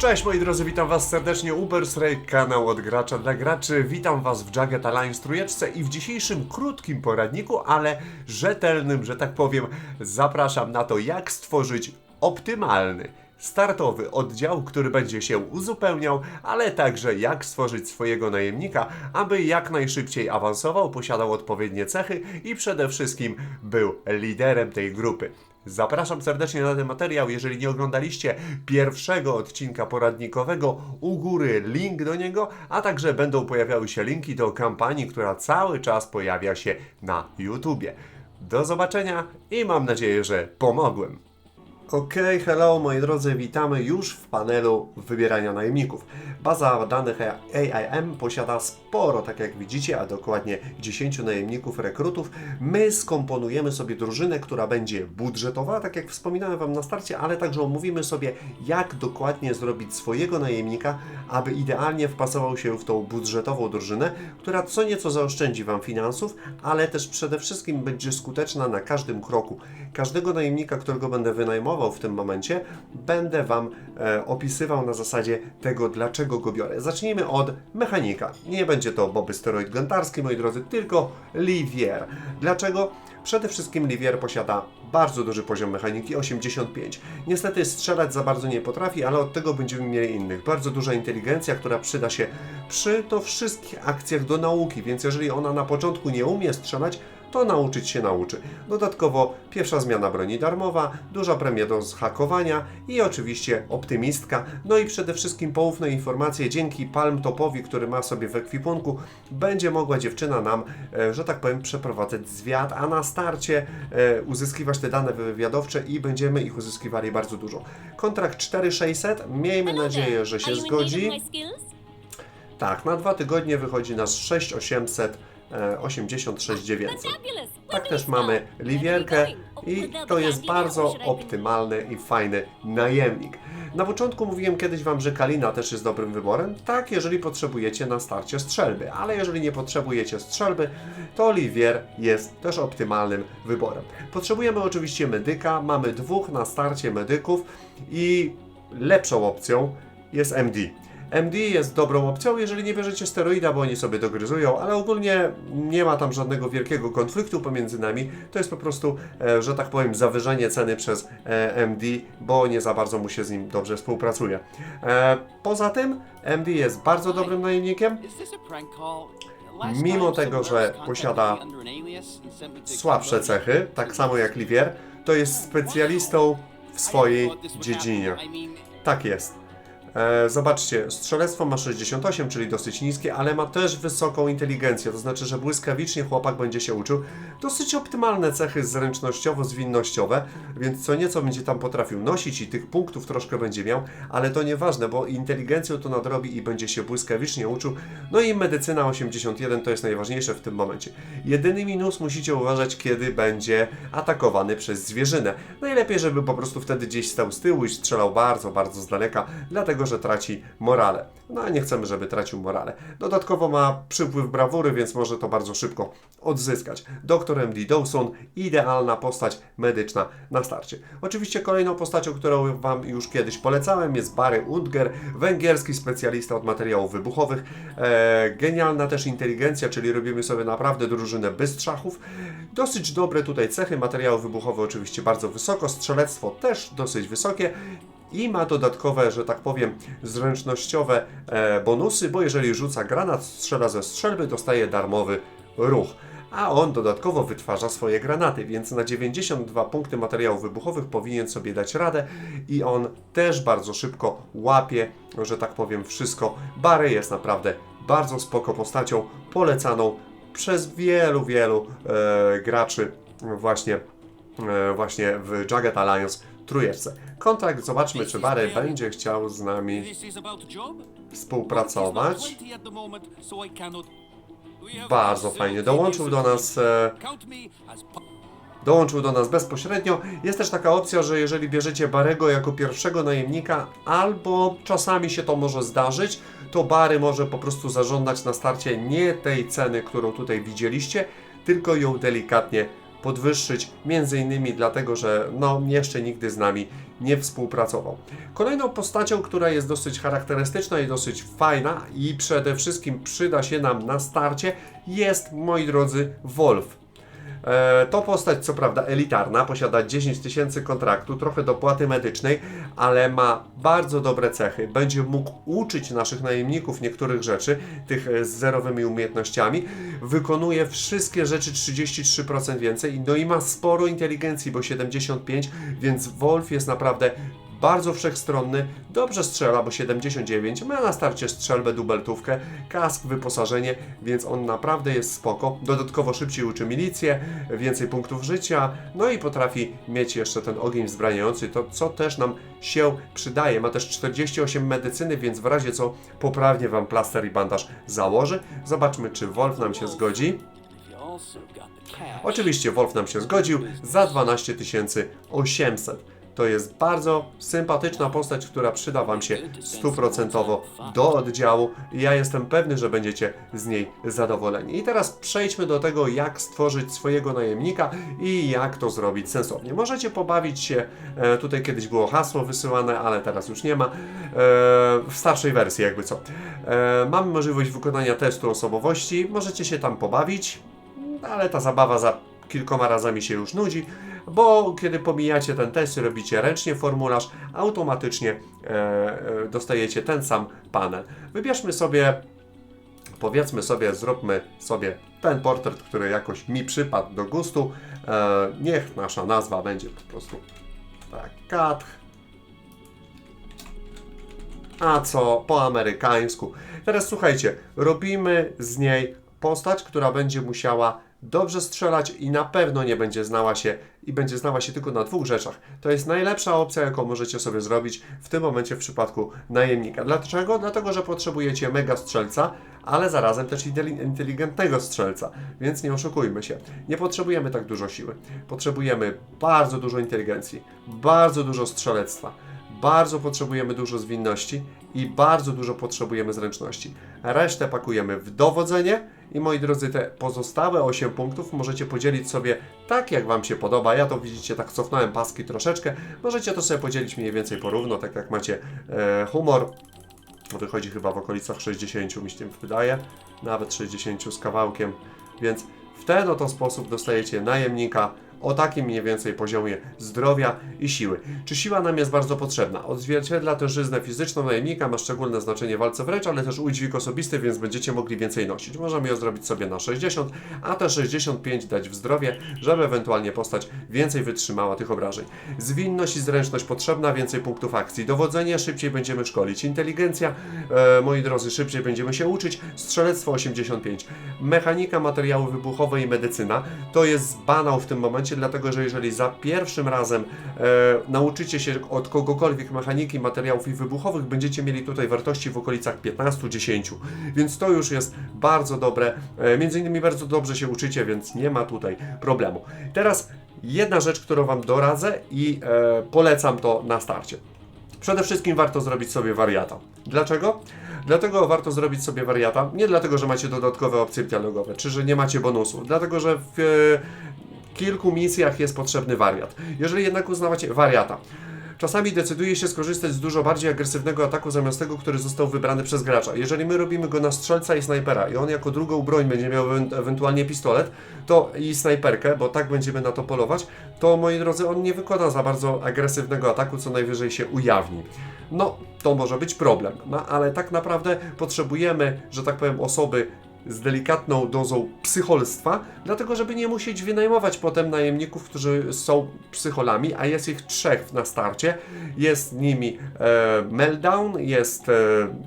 Cześć moi drodzy, witam was serdecznie, Ubersray, kanał od gracza dla graczy. Witam was w Jagged Alliance trójeczce i w dzisiejszym krótkim poradniku, ale rzetelnym, że tak powiem, zapraszam na to, jak stworzyć optymalny, startowy oddział, który będzie się uzupełniał, ale także jak stworzyć swojego najemnika, aby jak najszybciej awansował, posiadał odpowiednie cechy i przede wszystkim był liderem tej grupy. Zapraszam serdecznie na ten materiał. Jeżeli nie oglądaliście pierwszego odcinka poradnikowego, u góry link do niego, a także będą pojawiały się linki do kampanii, która cały czas pojawia się na YouTubie. Do zobaczenia i mam nadzieję, że pomogłem. Okej, hello moi drodzy, witamy już w panelu wybierania najemników. Baza danych AIM posiada sporo, tak jak widzicie, a dokładnie 10 najemników rekrutów. My skomponujemy sobie drużynę, która będzie budżetowa, tak jak wspominałem Wam na starcie, ale także omówimy sobie, jak dokładnie zrobić swojego najemnika, aby idealnie wpasował się w tą budżetową drużynę, która co nieco zaoszczędzi Wam finansów, ale też przede wszystkim będzie skuteczna na każdym kroku. Każdego najemnika, którego będę wynajmował w tym momencie, będę Wam e, opisywał na zasadzie tego, dlaczego go biorę. Zacznijmy od mechanika. Nie będzie to Boby Steroid Gantarski, moi drodzy, tylko Livier. Dlaczego? Przede wszystkim Livier posiada bardzo duży poziom mechaniki, 85. Niestety strzelać za bardzo nie potrafi, ale od tego będziemy mieli innych. Bardzo duża inteligencja, która przyda się przy to wszystkich akcjach do nauki, więc jeżeli ona na początku nie umie strzelać, to nauczyć się nauczy. Dodatkowo pierwsza zmiana broni darmowa, duża premia do zhakowania i oczywiście optymistka, no i przede wszystkim poufne informacje dzięki Palm Topowi, który ma sobie w ekwipunku, będzie mogła dziewczyna nam, e, że tak powiem, przeprowadzać zwiat, a na starcie e, uzyskiwać te dane wywiadowcze i będziemy ich uzyskiwali bardzo dużo. Kontrakt 4600, miejmy nadzieję, że się zgodzi. Tak, na dwa tygodnie wychodzi nas 6800 e, 86 900. Tak też mamy Liwierkę i to jest bardzo optymalny i fajny najemnik. Na początku mówiłem kiedyś Wam, że Kalina też jest dobrym wyborem. Tak, jeżeli potrzebujecie na starcie strzelby, ale jeżeli nie potrzebujecie strzelby, to Olivier jest też optymalnym wyborem. Potrzebujemy oczywiście medyka, mamy dwóch na starcie medyków i lepszą opcją jest MD. MD jest dobrą opcją, jeżeli nie bierzecie steroida, bo oni sobie dogryzują, ale ogólnie nie ma tam żadnego wielkiego konfliktu pomiędzy nami. To jest po prostu, e, że tak powiem, zawyżenie ceny przez e, MD, bo nie za bardzo mu się z nim dobrze współpracuje. E, poza tym, MD jest bardzo dobrym najemnikiem. Mimo tego, że posiada Słabsze cechy, tak samo jak Livier, to jest specjalistą w swojej dziedzinie. Tak jest. E, zobaczcie, strzelectwo ma 68, czyli dosyć niskie, ale ma też wysoką inteligencję, to znaczy, że błyskawicznie chłopak będzie się uczył. Dosyć optymalne cechy zręcznościowo-zwinnościowe, więc co nieco będzie tam potrafił nosić i tych punktów troszkę będzie miał, ale to nieważne, bo inteligencją to nadrobi i będzie się błyskawicznie uczył. No i medycyna 81 to jest najważniejsze w tym momencie. Jedyny minus musicie uważać, kiedy będzie atakowany przez zwierzynę. Najlepiej, żeby po prostu wtedy gdzieś stał z tyłu i strzelał bardzo, bardzo z daleka, dlatego że traci morale. No a nie chcemy, żeby tracił morale. Dodatkowo ma przypływ brawury, więc może to bardzo szybko odzyskać. Dr MD Dawson, idealna postać medyczna na starcie. Oczywiście kolejną postacią, którą Wam już kiedyś polecałem jest Barry Undger, węgierski specjalista od materiałów wybuchowych. E, genialna też inteligencja, czyli robimy sobie naprawdę drużynę bystrzachów. Dosyć dobre tutaj cechy, materiały wybuchowe oczywiście bardzo wysoko, strzelectwo też dosyć wysokie i ma dodatkowe, że tak powiem, zręcznościowe e, bonusy, bo jeżeli rzuca granat, strzela ze strzelby, dostaje darmowy ruch. A on dodatkowo wytwarza swoje granaty, więc na 92 punkty materiałów wybuchowych powinien sobie dać radę i on też bardzo szybko łapie, że tak powiem, wszystko. Barry jest naprawdę bardzo spoko postacią, polecaną przez wielu, wielu e, graczy właśnie, e, właśnie w Jagged Alliance trójeczce. Kontrakt, zobaczmy czy Barry będzie chciał z nami współpracować. Bardzo fajnie. Dołączył do nas, e, dołączył do nas bezpośrednio. Jest też taka opcja, że jeżeli bierzecie Barego jako pierwszego najemnika, albo czasami się to może zdarzyć, to Bary może po prostu zażądać na starcie nie tej ceny, którą tutaj widzieliście, tylko ją delikatnie podwyższyć, między innymi dlatego, że no jeszcze nigdy z nami nie współpracował. Kolejną postacią, która jest dosyć charakterystyczna i dosyć fajna i przede wszystkim przyda się nam na starcie jest, moi drodzy, Wolf. E, To postać, co prawda, elitarna, posiada 10 tysięcy kontraktu, trochę dopłaty medycznej, ale ma bardzo dobre cechy. Będzie mógł uczyć naszych najemników niektórych rzeczy, tych e, z zerowymi umiejętnościami. Wykonuje wszystkie rzeczy 33% więcej, no i ma sporo inteligencji, bo 75, więc Wolf jest naprawdę bardzo wszechstronny, dobrze strzela, bo 79, ma na starcie strzelbę dubeltówkę, kask, wyposażenie, więc on naprawdę jest spoko. Dodatkowo szybciej uczy milicję, więcej punktów życia, no i potrafi mieć jeszcze ten ogień wzbraniający, to co też nam się przydaje. Ma też 48 medycyny, więc w razie co poprawnie Wam plaster i bandaż założy. Zobaczmy, czy Wolf nam się zgodzi. Oczywiście Wolf nam się zgodził za 12 800. To jest bardzo sympatyczna postać, która przyda Wam się stuprocentowo do oddziału. Ja jestem pewny, że będziecie z niej zadowoleni. I teraz przejdźmy do tego, jak stworzyć swojego najemnika i jak to zrobić sensownie. Możecie pobawić się, e, tutaj kiedyś było hasło wysyłane, ale teraz już nie ma, e, w starszej wersji jakby co. E, mamy możliwość wykonania testu osobowości, możecie się tam pobawić, ale ta zabawa za kilkoma razami się już nudzi, bo kiedy pomijacie ten test robicie ręcznie formularz, automatycznie e, e, dostajecie ten sam panel. Wybierzmy sobie, powiedzmy sobie, zróbmy sobie ten portret, który jakoś mi przypadł do gustu. E, niech nasza nazwa będzie po prostu tak. A co po amerykańsku? Teraz słuchajcie, robimy z niej postać, która będzie musiała dobrze strzelać i na pewno nie będzie znała się i będzie znała się tylko na dwóch rzeczach. To jest najlepsza opcja, jaką możecie sobie zrobić w tym momencie w przypadku najemnika. Dlaczego? Dlatego, że potrzebujecie mega strzelca, ale zarazem też inteli- inteligentnego strzelca, więc nie oszukujmy się. Nie potrzebujemy tak dużo siły. Potrzebujemy bardzo dużo inteligencji, bardzo dużo strzelectwa. Bardzo potrzebujemy dużo zwinności i bardzo dużo potrzebujemy zręczności. Resztę pakujemy w dowodzenie i moi drodzy, te pozostałe 8 punktów możecie podzielić sobie tak, jak Wam się podoba. Ja to widzicie, tak cofnąłem paski troszeczkę. Możecie to sobie podzielić mniej więcej porówno, tak jak macie e, humor. Wychodzi chyba w okolicach 60, mi się wydaje, nawet 60 z kawałkiem, więc w ten oto sposób dostajecie najemnika o takim mniej więcej poziomie zdrowia i siły. Czy siła nam jest bardzo potrzebna? Odzwierciedla też żyznę fizyczną najemnika, ma szczególne znaczenie w walce wręcz, ale też udźwig osobisty, więc będziecie mogli więcej nosić. Możemy ją zrobić sobie na 60, a te 65 dać w zdrowie, żeby ewentualnie postać więcej wytrzymała tych obrażeń. Zwinność i zręczność potrzebna, więcej punktów akcji. Dowodzenie szybciej będziemy szkolić. Inteligencja, e, moi drodzy, szybciej będziemy się uczyć. Strzelectwo 85. Mechanika, materiały wybuchowe i medycyna. To jest banał w tym momencie, dlatego że jeżeli za pierwszym razem e, nauczycie się od kogokolwiek mechaniki, materiałów i wybuchowych, będziecie mieli tutaj wartości w okolicach 15-10. Więc to już jest bardzo dobre. E, między innymi bardzo dobrze się uczycie, więc nie ma tutaj problemu. Teraz jedna rzecz, którą Wam doradzę i e, polecam to na starcie. Przede wszystkim warto zrobić sobie wariata. Dlaczego? Dlatego warto zrobić sobie wariata. Nie dlatego, że macie dodatkowe opcje dialogowe, czy że nie macie bonusu. Dlatego, że w e, kilku misjach jest potrzebny wariat. Jeżeli jednak uznawacie wariata, Czasami decyduje się skorzystać z dużo bardziej agresywnego ataku zamiast tego, który został wybrany przez gracza. Jeżeli my robimy go na strzelca i snajpera i on jako drugą broń będzie miał ewen- ewentualnie pistolet to i snajperkę, bo tak będziemy na to polować, to moi drodzy, on nie wykona za bardzo agresywnego ataku, co najwyżej się ujawni. No, to może być problem, no, ale tak naprawdę potrzebujemy, że tak powiem, osoby z delikatną dozą psycholstwa, dlatego żeby nie musieć wynajmować potem najemników, którzy są psycholami, a jest ich trzech na starcie. Jest nimi e, jest e,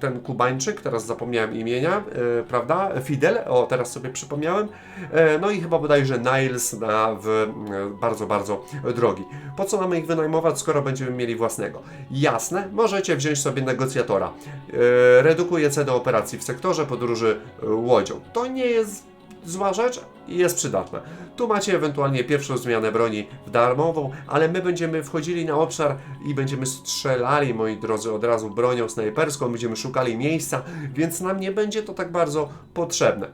ten Kubańczyk, teraz zapomniałem imienia, e, prawda? Fidel, o teraz sobie przypomniałem. E, no i chyba bodajże Niles na, w e, bardzo, bardzo drogi. Po co mamy ich wynajmować, skoro będziemy mieli własnego? Jasne, możecie wziąć sobie negocjatora. E, redukuje cenę operacji w sektorze podróży e, łodzią. To nie jest zła rzecz i jest przydatna. Tu macie ewentualnie pierwszą zmianę broni w darmową, ale my będziemy wchodzili na obszar i będziemy strzelali, moi drodzy, od razu bronią snajperską, będziemy szukali miejsca, więc nam nie będzie to tak bardzo potrzebne.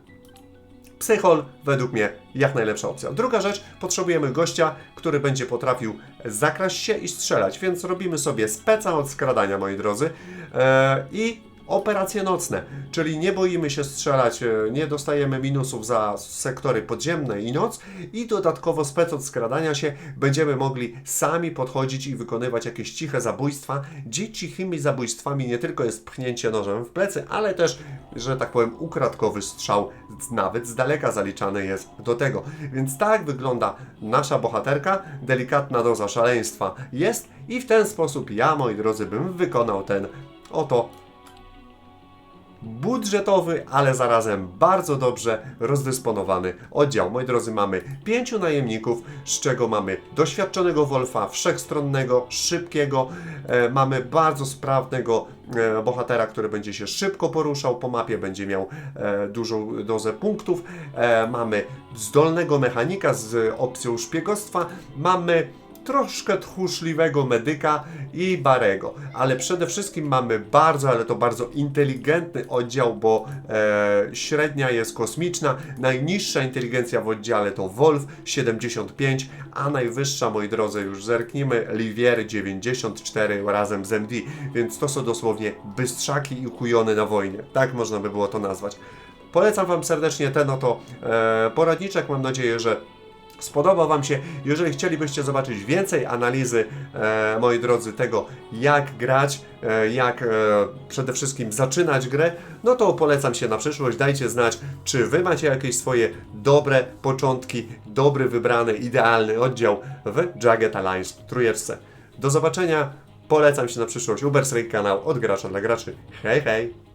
Psychol według mnie jak najlepsza opcja. Druga rzecz, potrzebujemy gościa, który będzie potrafił zakraść się i strzelać, więc robimy sobie speca od skradania, moi drodzy. E, I operacje nocne, czyli nie boimy się strzelać, e, nie dostajemy minusów za sektory podziemne i noc i dodatkowo spec od skradania się będziemy mogli sami podchodzić i wykonywać jakieś ciche zabójstwa, gdzie cichymi zabójstwami nie tylko jest pchnięcie nożem w plecy, ale też, że tak powiem, ukradkowy strzał nawet z daleka zaliczany jest do tego. Więc tak wygląda nasza bohaterka, delikatna doza szaleństwa jest i w ten sposób ja, moi drodzy, bym wykonał ten oto budżetowy, ale zarazem bardzo dobrze rozdysponowany oddział. Moi drodzy, mamy pięciu najemników, z czego mamy doświadczonego Wolfa, wszechstronnego, szybkiego, e, mamy bardzo sprawnego e, bohatera, który będzie się szybko poruszał po mapie, będzie miał e, dużą dozę punktów, e, mamy zdolnego mechanika z opcją szpiegostwa, mamy troszkę tchórzliwego medyka i Barego, ale przede wszystkim mamy bardzo, ale to bardzo inteligentny oddział, bo e, średnia jest kosmiczna, najniższa inteligencja w oddziale to Wolf 75, a najwyższa, moi drodzy, już zerknijmy, Livier 94 razem z MD, więc to są dosłownie bystrzaki i ukujone na wojnie, tak można by było to nazwać. Polecam Wam serdecznie ten oto e, poradniczek, mam nadzieję, że spodobał Wam się. Jeżeli chcielibyście zobaczyć więcej analizy, e, moi drodzy, tego jak grać, e, jak e, przede wszystkim zaczynać grę, no to polecam się na przyszłość. Dajcie znać, czy Wy macie jakieś swoje dobre początki, dobry, wybrany, idealny oddział w Jagged Alliance trójeczce. Do zobaczenia. Polecam się na przyszłość. Ubersrake kanał od gracza dla graczy. Hej, hej!